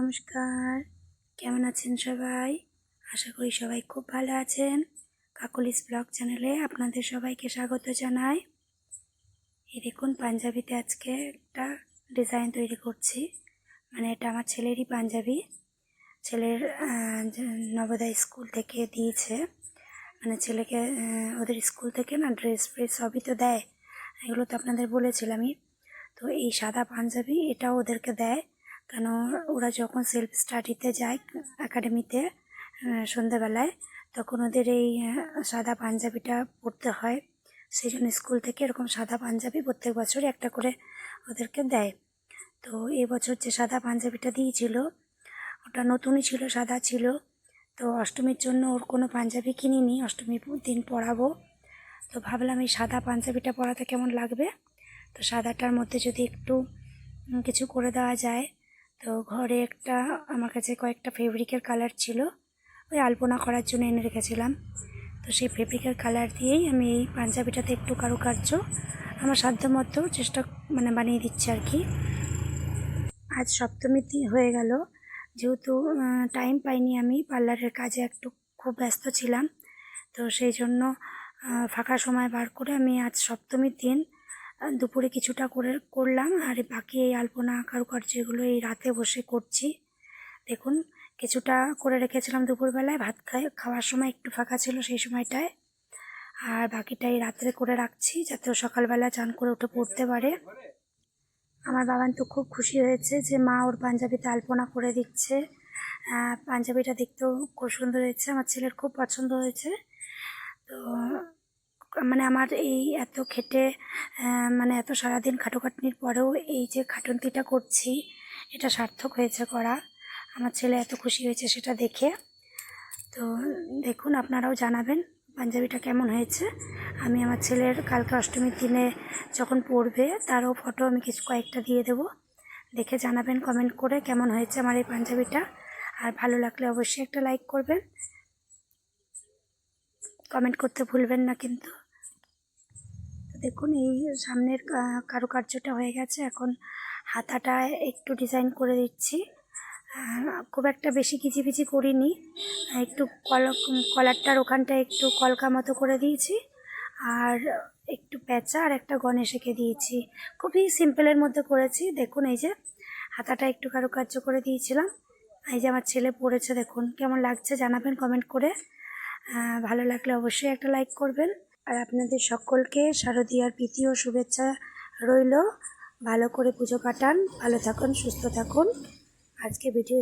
নমস্কার। কেমন আছেন সবাই? আশা করি সবাই খুব ভালো আছেন। কাকলিস ব্লগ চ্যানেলে আপনাদের সবাইকে স্বাগত জানাই। এই দেখুন, পাঞ্জাবিতে আজকে একটা ডিজাইন তৈরি করছি। মানে এটা আমার ছেলেরই পাঞ্জাবি। ছেলের নবোদয় স্কুল থেকে দিয়েছে। মানে ছেলেকে ওদের স্কুল থেকে না ড্রেস ফ্রেস সবই তো দেয়। এগুলো তো আপনাদের বলেছিলামই। তো এই সাদা পাঞ্জাবি এটাও ওদেরকে দেয়। কেন ওরা যখন সেলফ স্টাডিতে যায় একাডেমিতে সন্ধ্যাবেলায়, তখন ওদের এই সাদা পাঞ্জাবিটা পরতে হয়। সেই জন্য স্কুল থেকে এরকম সাদা পাঞ্জাবি প্রত্যেক বছরই একটা করে ওদেরকে দেয়। তো এবছর যে সাদা পাঞ্জাবিটা দিয়েছিল, ওটা নতুনই ছিল, সাদা ছিল। তো অষ্টমীর জন্য ওর কোনো পাঞ্জাবি কিনিনি অষ্টমীর দিন পরাবো তো ভাবলাম এই সাদা পাঞ্জাবিটা পরাতে কেমন লাগবে? তো সাদাটার মধ্যে যদি একটু কিছু করে দেওয়া যায় তো ঘরে একটা, আমার কাছে কয়েকটা ফেব্রিকের কালার ছিল। ওই আলপনা করার জন্য এনে রেখেছিলাম। তো সেই ফেব্রিকের কালার দিয়েই আমি এই পাঞ্জাবিটাতে একটু কারুকার্য, আমার সাধ্য মতো চেষ্টা মানে বানিয়ে দিচ্ছি আর কি। আজ সপ্তমীর হয়ে গেল। যেহেতু টাইম পাইনি আমি, পার্লারের কাজে একটু খুব ব্যস্ত ছিলাম। তো সেই জন্য ফাঁকা সময় বার করে আমি আজ সপ্তমীর দিন দুপুরে কিছুটা করে করলাম, আর বাকি এই আলপনা, কারুকার্য এগুলো এই রাতে বসে করছি। দেখুন, কিছুটা করে রেখেছিলাম দুপুরবেলায়, ভাত খাই, খাওয়ার সময় একটু ফাঁকা ছিল সেই সময়টায়। আর বাকিটা এই রাত্রে করে রাখছি, যাতে ও সকালবেলা চান করে উঠে পড়তে পারে। আমার বাবান তো খুব খুশি হয়েছে যে মা ওর পাঞ্জাবিতে আলপনা করে দিচ্ছে। পাঞ্জাবিটা দেখতেও খুব সুন্দর হয়েছে, আমার ছেলের খুব পছন্দ হয়েছে। তো মানে আমার এই এত খেটে মানে এত সারাদিন খাটোখাটনির পরেও এই যে খাটন্তিটা করছি, এটা সার্থক হয়েছে করা। আমার ছেলে এত খুশি হয়েছে সেটা দেখে। তো দেখুন, আপনারাও জানাবেন পাঞ্জাবিটা কেমন হয়েছে। আমি আমার ছেলের কালকে অষ্টমীর দিনে যখন পড়বে, তারও ফটো আমি কিছু কয়েকটা দিয়ে দেবো। দেখে জানাবেন কমেন্ট করে কেমন হয়েছে আমার এই পাঞ্জাবিটা। আর ভালো লাগলে অবশ্যই একটা লাইক করবেন। কমেন্ট করতে ভুলবেন না কিন্তু। দেখুন, এই সামনের কারুকার্যটা হয়ে গেছে। এখন হাতাটা একটু ডিজাইন করে দিচ্ছি। খুব একটা বেশি কিচিপিচি করিনি। একটু কল কলারটার ওখানটা একটু কলকা মতো করে দিয়েছি। আর একটু প্যাঁচা আর একটা গণেশ এঁকে দিয়েছি। খুবই সিম্পলের মধ্যে করেছি। দেখুন, এই যে হাতাটা একটু কারুকার্য করে দিয়েছিলাম। এই যে আমার ছেলে পড়েছে, দেখুন, কেমন লাগছে জানাবেন কমেন্ট করে। ভালো লাগলে অবশ্যই একটা লাইক করবেন। আর আপনাদের সকলকে শারদীয়ার প্রীতি ও শুভেচ্ছা রইল। ভালো করে পুজো কাটান, ভালো থাকুন, সুস্থ থাকুন। আজকে ভিডিও